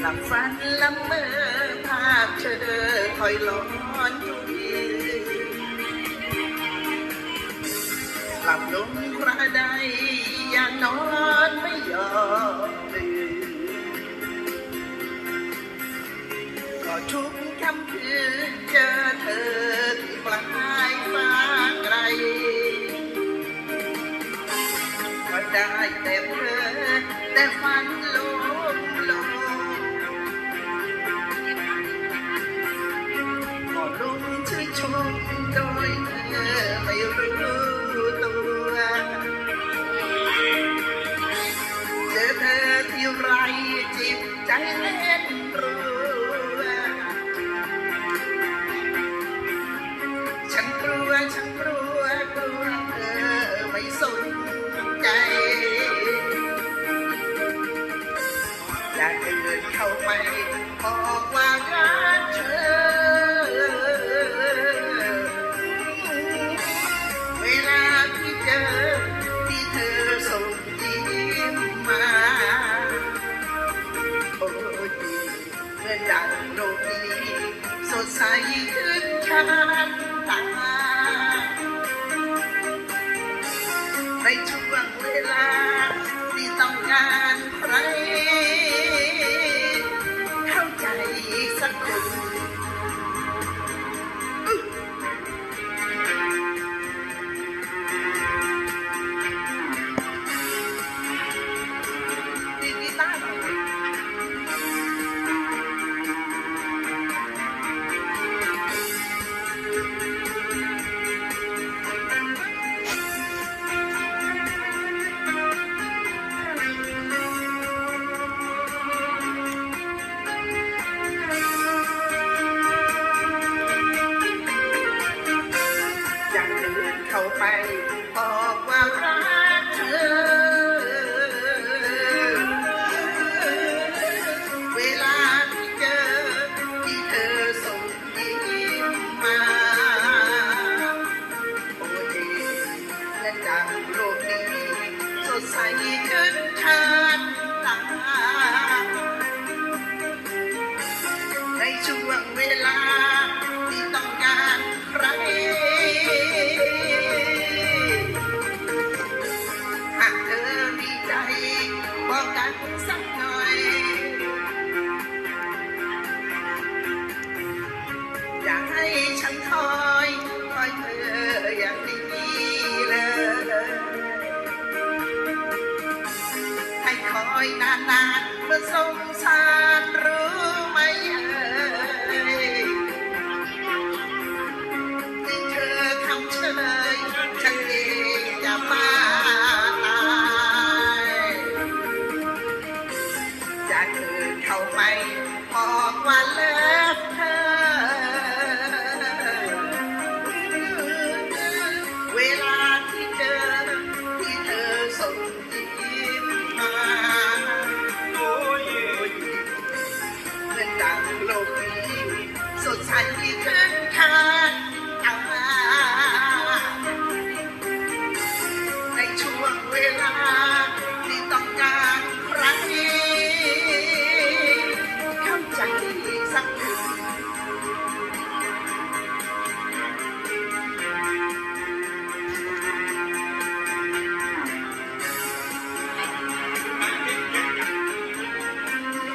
หลับฝันละเมอภาพเธอคอยหลอนอยู่ดีหลับลงกระไดอย่านอนไม่ยอมตื่นก็ทุกคำคืนเจอเธอที่ปลา เข้าไปบอกว่ารัก Nan nan nạn sông xa